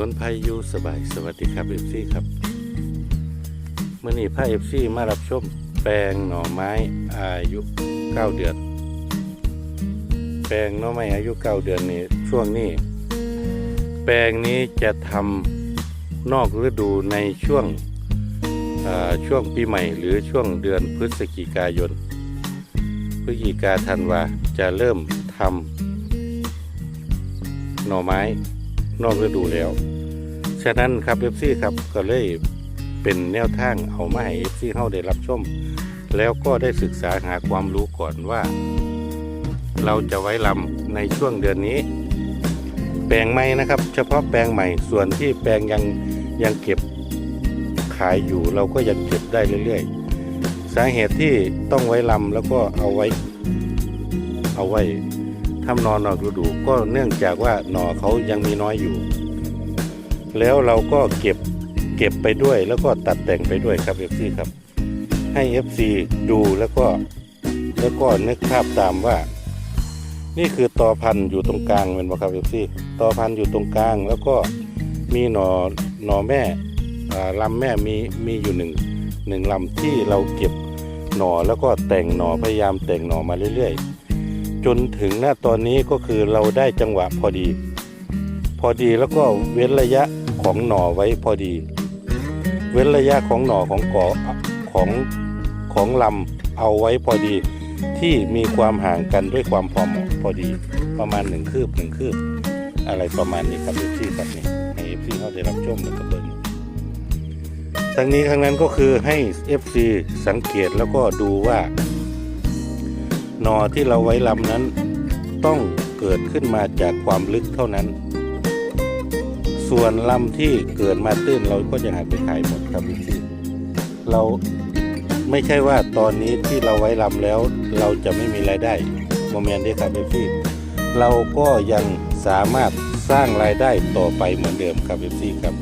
วนไผ่ยู่สบายสวัสดีครับเอฟซีครับเมื่อนี้พาเอฟซีมารับชมแปลงหน่อไม้อายุเก้าเดือน แปลงหน่อไม้อายุเก้าเดือนนี่ช่วงนี้แปลงนี้จะทำนอกฤดูในช่วงช่วงปีใหม่หรือช่วงเดือนพฤศจิกายน พฤศจิกาธันวาจะเริ่มทำหน่อไม้ นอกฤดูแล้ว ฉะนั้นครับเอฟซีครับก็เลยเป็นแนวทางเอามาให้เอฟซีเข้าได้รับชม แล้วก็ได้ศึกษาหาความรู้ก่อนว่า เราจะไว้ลำในช่วงเดือนนี้ แปลงใหม่นะครับ เฉพาะแปลงใหม่ส่วนที่แปลงยังยังเก็บขายอยู่เราก็ยังเก็บได้เรื่อยๆ สาเหตุที่ต้องไว้ลำแล้วก็เอาไว้ เอาไว้ ทำนอนนอกฤดูก็เนื่องจากว่าหน่อเขายังมีน้อยอยู่ แล้วเราก็เก็บเก็บไปด้วยแล้วก็ตัดแต่งไปด้วยครับ FC ครับ ให้ FC ดูแล้วก็แล้วก็นึกภาพตามว่า นี่คือตอพันธุ์อยู่ตรงกลางเป็นบ่ครับ FC ตอพันธุ์อยู่ตรงกลาง แล้วก็มีหน่อหน่อแม่ลำแม่มีมีอยู่หนึ่งหนึ่งลำที่เราเก็บหน่อแล้วก็แต่งหน่อพยายามแต่งหน่อมาเรื่อยๆ จนถึงหน้าตอนนี้ก็คือเราได้จังหวะพอดี พอดีแล้วก็เว้นระยะของหน่อไว้พอดี เว้นระยะของหน่อของกอของของลำเอาไว้พอดี ที่มีความห่างกันด้วยความพอเหมาะพอดีประมาณหนึ่งคืบหนึ่งคืบ อะไรประมาณนี้ครับเอฟซีครับนี่ให้เอฟซีเขาได้รับชมแล้วก็เบิงทั้งนี้ทั้งนั้นก็คือให้เอฟซีสังเกตแล้วก็ดูว่า หนอที่เราไว้ลำนั้น ต้องเกิดขึ้นมาจากความลึกเท่านั้น ส่วนลำที่เกิดมาตื้นเราก็จะหักไปขายหมดครับเอฟซีเราไม่ใช่ว่าตอนนี้ที่เราไว้ลำแล้ว เราจะไม่มีรายได้โมเมนต์นี้ครับเอฟซีเราก็ยังสามารถสร้างรายได้ต่อไปเหมือนเดิมครับเอฟซีครับ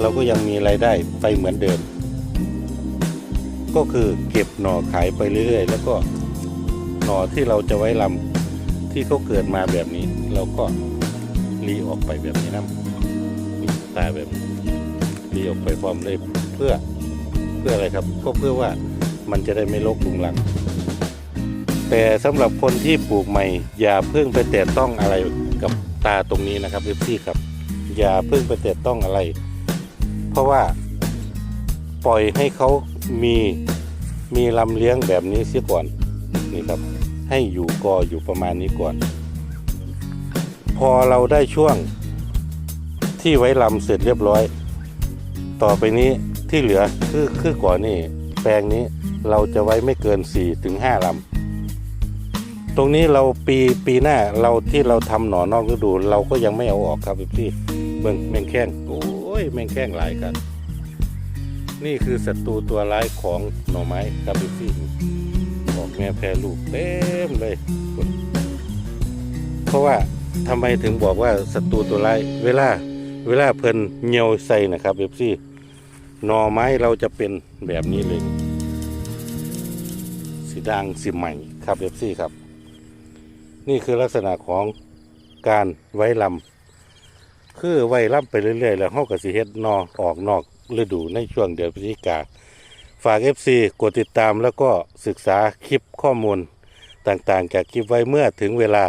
เราก็ยังมีรายได้ไปเหมือนเดิม ก็คือเก็บหน่อขายไปเรื่อยๆ แล้วก็ หน่อที่เราจะไว้ลำที่เขาเกิดมาแบบนี้ เราก็รีออกไปแบบนี้นะนี่ตาแบบรีออกไปพร้อมเลยเพื่อเพื่ออะไรครับ ก็เพื่อว่ามันจะได้ไม่รกลุงลัง แต่สำหรับคนที่ปลูกใหม่ อย่าเพิ่งไปแตะต้องอะไรกับตาตรงนี้นะครับพี่ครับ อย่าเพิ่งไปแตะต้องอะไร เพราะว่าปล่อยให้เขามีมีลำเลี้ยงแบบนี้เสียก่อน นี่ครับ ให้อยู่กออยู่ประมาณนี้ก่อน พอเราได้ช่วงที่ไว้ลำเสร็จเรียบร้อย ต่อไปนี้ที่เหลือคือคือก่อนนี่ แปลงนี้เราจะไว้ไม่เกิน4ถึง5ลำตรงนี้เราปีปีหน้าเราที่เราทำหนอนอกฤดู เราก็ยังไม่เอาออกครับพี่เบิ่งแมงแข้งโอ้ยแมงแข้งหลายกัน นี่คือศัตรูตัวร้ายของหน่อไม้ครับพี่ ม่แพรลูกเต็มเลย เพราะว่าทำไมถึงบอกว่าศัตรูตัวร้ายเวลา เวลาเพิ่นเหี่ยวใส่นะครับเอฟซีหน่อไม้เราจะเป็นแบบนี้เลย สีด่างสีใหม่ครับเอฟซี่ครับ นี่คือลักษณะของการไว้ลำคือไว้ลำไปเรื่อยๆ แล้วเฮาก็สิเฮ็ดนอออกนอกฤดูในช่วงเดือนพฤศจิกา ฝาก FC กดติดตามแล้วก็ศึกษาคลิปข้อมูลต่างๆ จากคลิปไว้เมื่อถึงเวลา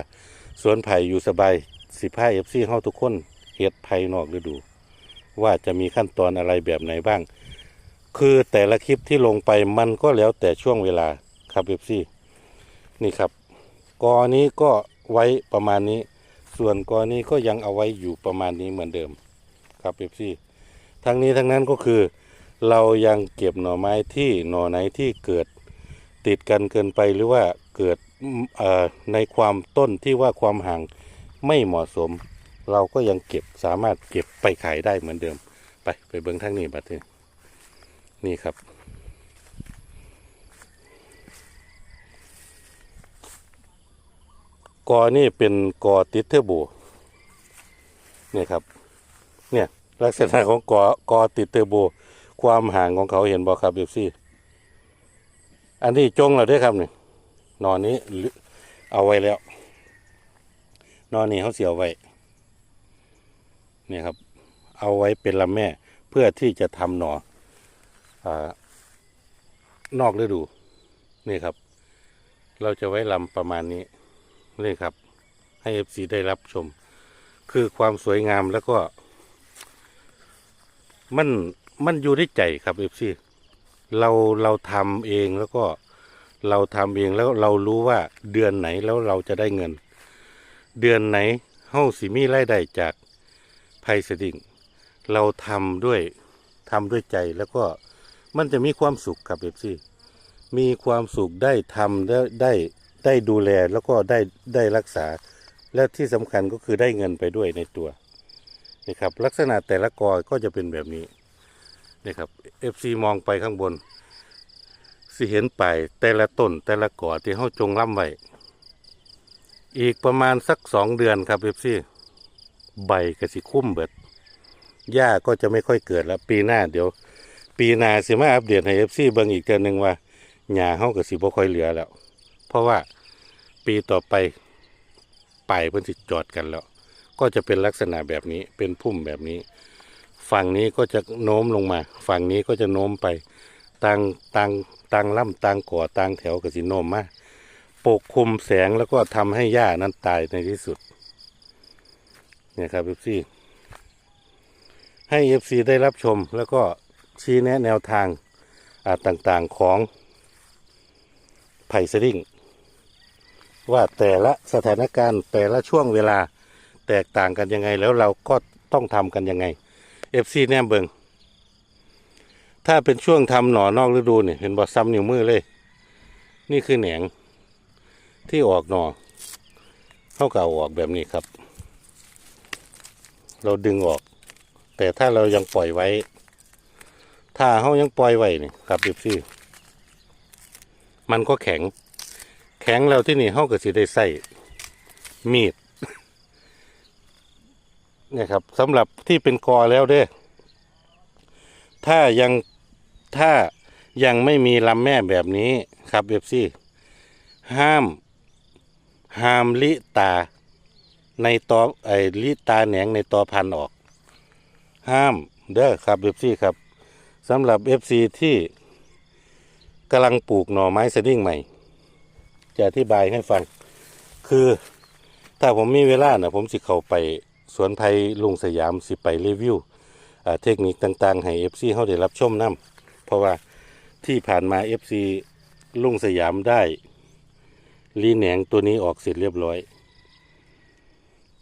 สวนไผ่อยู่สบายสิพา FC เฮาทุกคนเฮ็ดไผ่นอกฤดู ว่าจะมีขั้นตอนอะไรแบบไหนบ้าง คือแต่ละคลิปที่ลงไปมันก็แล้วแต่ช่วงเวลาครับ FC นี่ครับกอนี้ก็ไว้ประมาณนี้ ส่วนกอนี้ก็ยังเอาไว้อยู่ประมาณนี้เหมือนเดิมครับเอฟซีทั้งนี้ทั้งนั้นก็คือ เรายังเก็บหน่อไม้ที่หน่อไหนที่เกิดติดกันเกินไปหรือว่าเกิดในความต้นที่ว่าความห่างไม่เหมาะสม เราก็ยังเก็บสามารถเก็บไปขายได้เหมือนเดิม ไปไปเบิ้งทั้งนี้บัดนี้นี่ครับ กอนี่เป็นกอติดเทอร์โบเนี่ยครับเนี่ยลักษณะของกอกอติดเทอร์โบ ความห่างของเขาเห็นบ่ครับเอฟซีอันนี้จงแล้วด้วยครับนี่นอนนี้เอาไว้แล้ว นอนนี้เขาเสียไว้เนี่ยครับ เอาไว้เป็นลำแม่เพื่อที่จะทำหนออนอกฤดู นี่ครับ เราจะไว้ลำประมาณนี้ นี่ครับ ให้เอฟซีได้รับชม คือความสวยงามแล้วก็ มัน มันอยู่ที่ใจครับเอฟซีเราเราทำเองแล้วก็เราทำเองแล้วเรารู้ว่าเดือนไหนแล้วเราจะได้เงิน เดือนไหนเฮ้าสิมีรายได้จากไพ่สดิ่งเราทำด้วยทำด้วยใจแล้วก็มันจะมีความสุขครับเอฟซีมีความสุขได้ทำได้ได้ได้ดูแลแล้วก็ได้ได้รักษา และที่สำคัญก็คือได้เงินไปด้วยในตัวนี่ครับลักษณะแต่ละกอก็จะเป็นแบบนี้ นี่ครับ FC มองไปข้างบน สิเห็นไปแต่ละต้นแต่ละกอที่เขาจงล่ำไว้อีกประมาณสักสองเดือนครับ FC ใบก็สิคุ้มเบิดหญ้าก็จะไม่ค่อยเกิดแล้ว ปีหน้าเดี๋ยว ปีหน้าสิมาอัปเดตให้ FC เบิ่งอีกเทื่อหนึงว่าหญ้าเฮาก็สิบ่ค่อยเหลือแล้ว เพราะว่าปีต่อไปไปเพิ่นสิจอดกันแล้ว ก็จะเป็นลักษณะแบบนี้เป็นพุ่มแบบนี้ ฝั่งนี้ก็จะโน้มลงมา ฝั่งนี้ก็จะโน้มไปต่างต่างต่างล่ำต่างก่อต่างแถวกับสิโน้มมาปกคลุมแสงแล้วก็ทำให้หญ้านั้นตายในที่สุด เนี่ยครับเอฟซีให้เอฟซีได้รับชมแล้วก็ชี้แนะแนวทางอ่าต่างๆของไผ่สดิ้งว่าแต่ละสถานการณ์แต่ละช่วงเวลาแตกต่างกันยังไงแล้วเราก็ต้องทำกันยังไง FC แนมเบิงถ้าเป็นช่วงทำหนอนอกฤดูเนี่ยเห็นบอซ้ำนิ้วมือเลย นี่คือแหนงที่ออกหน่อเข้ากับออกแบบนี้ครับ เราดึงออก แต่ถ้าเรายังปล่อยไว้ ถ้าเขายังปล่อยไว้นี่ครับ FC มันก็แข็ง แข็งแล้วที่นี่เขาก็สิได้ใส่มีด เนี่ยครับสำหรับที่เป็นกอแล้วเด้อถ้ายังถ้ายังไม่มีลำแม่แบบนี้ครับเอฟซีห้าม ห้ามลิตาในตอไอ้ลิตาแหนงในตอพันออก ห้ามเด้อครับเอฟซีครับสำหรับเอฟซีที่กำลังปลูกหน่อไม้สดิ้งใหม่ จะอธิบายให้ฟัง คือถ้าผมมีเวลานะผมสิเข้าไป สวนไผ่ลุงสยามสิไปรีวิวเทคนิคต่างๆ ให้ FC เขาได้รับชมนํเพราะว่าที่ผ่านมา FC ลุงสยามได้รีแหนงตัวนี้ออกเสร็จเรียบร้อย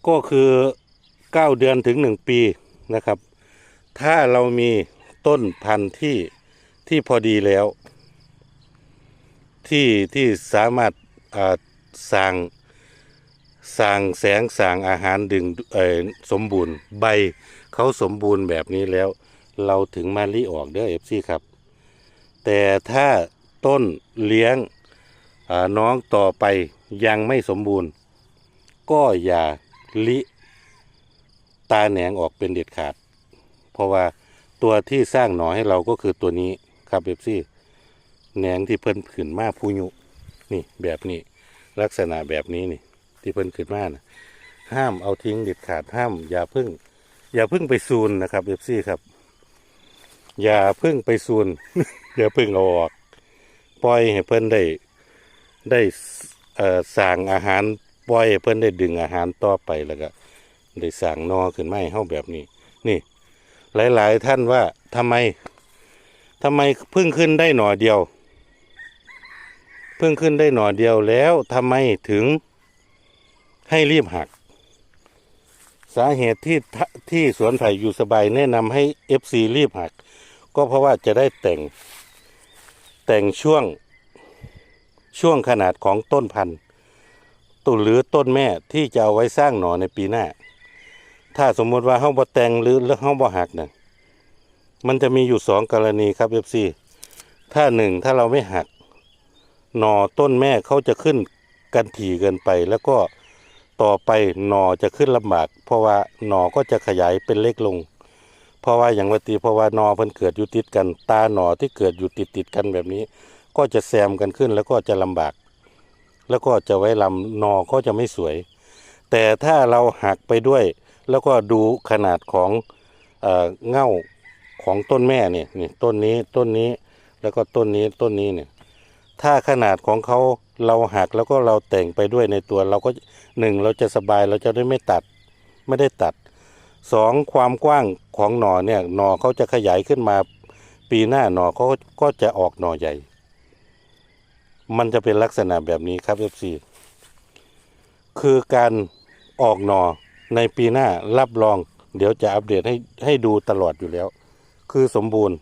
ก็คือ 9 เดือนถึง 1 ปีนะครับ ถ้าเรามีต้นพันธุ์ที่ที่พอดีแล้ว ที่ที่สามารถสร้าง สร้างแสงสร้างอาหารดึงสมบูรณ์ ใบเขาสมบูรณ์แบบนี้แล้ว เราถึงมาลีออกเด้อเอฟซีครับ แต่ถ้าต้นเลี้ยงน้องต่อไปยังไม่สมบูรณ์ ก็อย่าลิตาแหนงออกเป็นเด็ดขาด เพราะว่าตัวที่สร้างหนอให้เราก็คือตัวนี้ครับเอฟซีแหนงที่เพิ่นขึ้นมาพูยุนี่แบบนี้ ลักษณะแบบนี้นี่ ที่เพิ่นขึ้นมานะห้ามเอาทิ้งเด็ดขาดห้าม อย่าเพึ่ง อย่าเพึ่งไปซูนนะครับเอฟซีครับ อย่าเพึ่งไปซูน อย่าเพึ่งเอาออกปล่อยให้เพิ่นได้ได้เอ่อสั่งอาหารปล่อยให้เพิ่นได้ดึงอาหารต่อไปแล้วก็ได้สั่งนอขึ้นมาให้เฮาแบบนี้ นี่ หลาย ๆ ท่านว่าทำไมทำไมเพึ่งขึ้นได้หน่อเดียวเพิ่งขึ้นได้หน่อเดียวแล้วทำไมถึง ให้รีบหัก สาเหตุที่ท,ที่สวนไผ่อยู่สบายแนะนำให้ FC รีบหัก ก็เพราะว่าจะได้แต่ง แต่งช่วงช่วงขนาดของต้นพันธุ์ตุหรือต้นแม่ที่จะเอาไว้สร้างหน่อในปีหน้า ถ้าสมมติว่าเฮาบ่แต่งหรือเฮาบ่หักนะมันจะมีอยู่สองกรณีครับ FC ถ้าหนึ่งถ้าเราไม่หัก หน่อต้นแม่เขาจะขึ้นกันถี่เกินไป แล้วก็ ต่อไปหน่อจะขึ้นลำบาก เพราะว่าหน่อก็จะขยายเป็นเล็กลง เพราะว่าอย่างวัตีเพราะว่าหนอเพิ่นเกิดอยู่ติดกัน ตาหน่อที่เกิดอยู่ติดติดกันแบบนี้ ก็จะแซมกันขึ้นแล้วก็จะลำบาก แล้วก็จะไว้ลำหนอก็จะไม่สวย แต่ถ้าเราหักไปด้วย แล้วก็ดูขนาดของเอ่อเง่าของต้นแม่เนี่ยนี่ต้นนี้ต้นนี้แล้วก็ต้นนี้ต้นนี้เนี่ย ถ้าขนาดของเขาเราหักแล้วก็เราแต่งไปด้วยในตัวเราก็หนึ่งเราจะสบายเราจะได้ไม่ตัดไม่ได้ตัดสองความกว้างของหน่อเนี่ยหน่อเขาจะขยายขึ้นมา ปีหน้าหน่อเขาก็จะออกหน่อใหญ่ มันจะเป็นลักษณะแบบนี้ครับ FC คือการออกหน่อในปีหน้ารับรอง เดี๋ยวจะอัปเดตให้ให้ดูตลอดอยู่แล้ว คือสมบูรณ์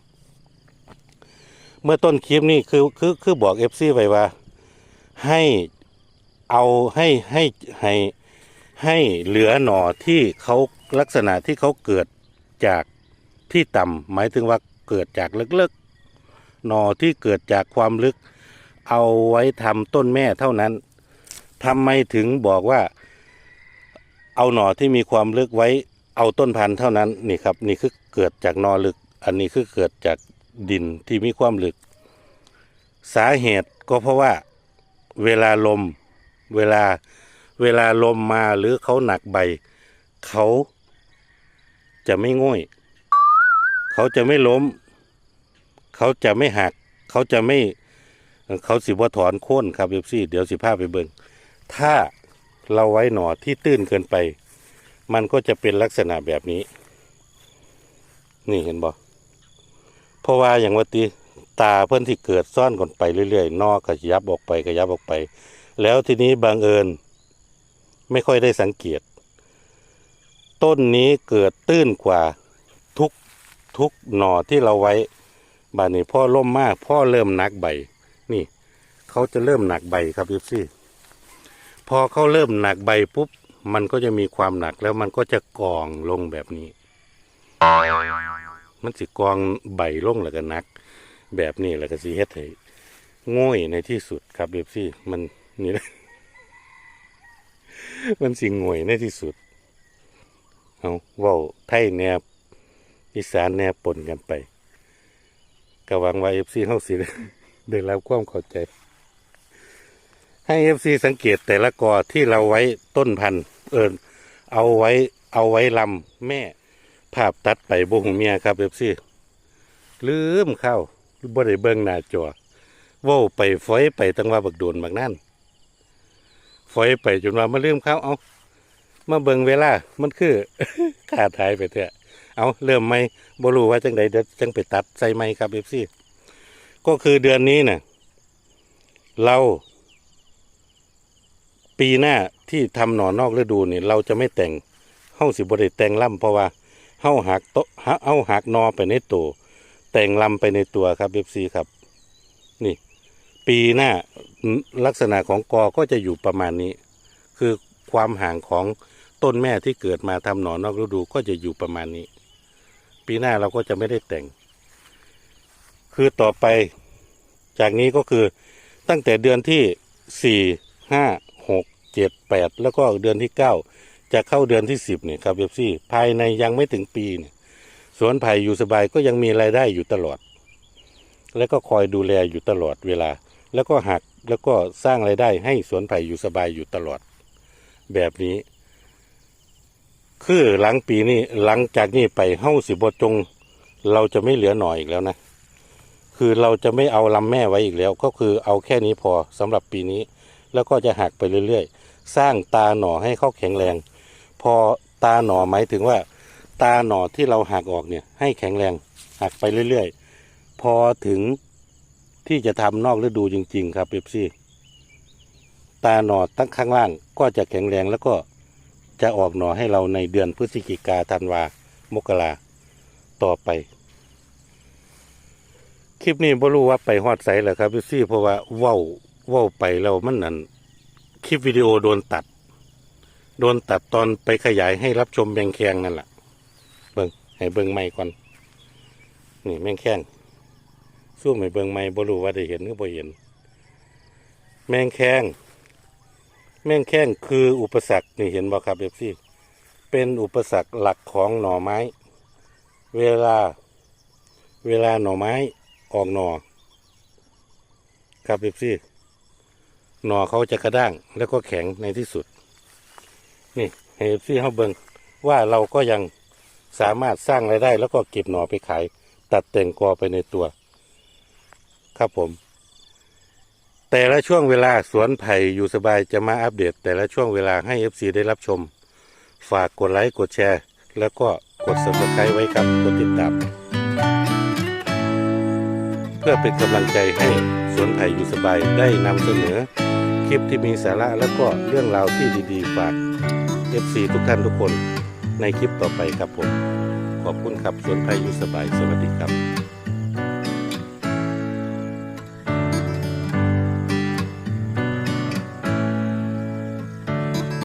เมื่อต้นคลิปนี้คือคือคือบอก FC ไว้ว่า ให้เอาให้ให้ให้ให้เหลือหน่อที่เขาลักษณะที่เขาเกิดจากที่ต่ำหมายถึงว่าเกิดจากลึกๆหน่อที่เกิดจากความลึก เอาไว้ทำต้นแม่เท่านั้นทำไมถึงบอกว่า เอาหน่อที่มีความลึกไว้เอาต้นพันธุ์เท่านั้นนี่ครับ นี่คือเกิดจากหนอลึก อันนี้คือเกิดจาก ดินที่มีความลึก สาเหตุก็เพราะว่าเวลาลมเวลาเวลาลมมาหรือเขาหนักใบ เขาจะไม่ง่อยเขาจะไม่ล้ม เขาจะไม่หัก เขาจะไม่ เขาสิบ่ถอนโค่นครับเอฟซี่เดี๋ยวสิพาไปเบิงถ้าเราไว้หน่อที่ตื้นเกินไป มันก็จะเป็นลักษณะแบบนี้ นี่เห็นบ่ เพราะว่าอย่างว่าตีตาเพื่อนที่เกิดซ่อนก่อนไปเรื่อยๆ นอกขยับออกไปขยับออกไป แล้วทีนี้บังเอิญไม่ค่อยได้สังเกต ต้นนี้เกิดตื้นกว่าทุกทุกหน่อที่เราไว้บานนี้พ่อล่มมาก พ่อเริ่มหนักใบ นี่ เขาจะเริ่มหนักใบครับยูซี่พอเขาเริ่มหนักใบปุ๊บมันก็จะมีความหนักแล้วมันก็จะกองลงแบบนี้ มันสิกองใบลงแล้วก็นัก แบบนี้แล้วก็สิเฮ็ดให้ง่อยในที่สุดครับเอฟซี่มันนี่นะมันสิง่อยในที่สุดเอาว้าไทยแนบอีสานแนบปนกันไปก็หวังว่าเอฟซีเฮาสิได้รับความเข้าใจ ให้เอฟซีสังเกตแต่ละกอที่เราไว้ต้นพันธุ์เอินเอาไว้เอาไว้ลำแม่ ภาพตัดไปบงเมียครับเอฟซีลืมเข้าบ่ได้เบิ่งหน้าจอว้าไปฝอยไปตั้งว่าบักโดนบักนั่นฝอยไปจนว่ามาลืมเข้าเอามาเบิ่งเวลา มันคือขาดหายไปเถอะเอาเริ่มไหมบ่รู้ว่าจังใดเดี๋ยวจังไปตัดใส่ไหมครับเอฟซีก็คือเดือนนี้น่ะ เรา ปีหน้าที่ทำหนอนนอกฤดูนี่ เราจะไม่แต่งเฮาสิบ่ได้แต่งล่ำเพราะว่า เฮาหักโตะเฮาหักนอไปในตัวแต่งลำไปในตัวครับเอฟซีครับ นี่ ปีหน้าลักษณะของกอก็จะอยู่ประมาณนี้ คือความห่างของต้นแม่ที่เกิดมาทำหนอนนอกฤดูก็จะอยู่ประมาณนี้ ปีหน้าเราก็จะไม่ได้แต่ง คือต่อไปจากนี้ก็คือตั้งแต่เดือนที่สี่ห้าหกเจ็ดแปดแล้วก็เดือนที่เก้า จะเข้าเดือนที่สิบเนี่ยครับเอฟซีภายในยังไม่ถึงปีเนี่ยสวนไผ่อยู่สบายก็ยังมีรายได้อยู่ตลอด แล้วก็คอยดูแลอยู่ตลอดเวลา แล้วก็หักแล้วก็สร้างรายได้ให้สวนไผ่อยู่สบายอยู่ตลอด แบบนี้ คือหลังปีนี้หลังจากนี้ไปเฮ้าสิบจง เราจะไม่เหลือหน่อยอีกแล้วนะคือเราจะไม่เอาลำแม่ไว้อีกแล้ว ก็คือเอาแค่นี้พอสำหรับปีนี้ แล้วก็จะหักไปเรื่อยๆ สร้างตาหน่อให้เขาแข็งแรง พอตาหน่อหมายถึงว่า ตาหน่อที่เราหักออกเนี่ย ให้แข็งแรงหักไปเรื่อยๆ พอถึงที่จะทำนอกฤดูจริง ๆ ครับเอฟซี่ตาหน่อตั้งข้างล่างก็จะแข็งแรงแล้วก็จะออกหน่อให้เราในเดือนพฤศจิกาธันวามกราต่อไป คลิปนี้บ่รู้ว่าไปฮอดไสแหละครับพี่ซี่เพราะว่าเว้าเว้าไปแล้วมันนั่นคลิปวิดีโอโดนตัด โดนตัดตอนไปขยายให้รับชมแมงแคงนั่นแหละเบิงให้เบิงไม่ก่อน นี่แมงแคงสู้ให้เบิงไม่บ่รู้ว่าได้เห็นหรือบ่เห็น แมงแคงแมงแคงคืออุปสรรคนี่เห็นบ่ครับเอฟซีเป็นอุปสรรคหลักของหน่อไม้ เวลา เวลาหน่อไม้ออกหน่อ ครับเอฟซีหน่อเขาจะกระด้างแล้วก็แข็งในที่สุด นี่ให้เอฟซีเขาเบิงว่าเราก็ยังสามารถสร้างรายได้ แล้วก็เก็บหน่อไปขาย ตัดแต่งกอไปในตัว ครับผม แต่ละช่วงเวลาสวนไผ่อยู่สบายจะมาอัปเดต แต่ละช่วงเวลาให้ FC ได้รับชม ฝากกดไลค์กดแชร์ แล้วก็กด subscribe ไว้ครับกดติดตามเพื่อเป็นกำลังใจให้สวนไผ่อยู่สบายได้นำเสนอ คลิปที่มีสาระแล้วก็เรื่องราวที่ดีๆฝาก FC ทุกท่านทุกคนในคลิปต่อไปครับผม ขอบคุณครับสวนไผ่อยู่สบาย สวัสดีครับ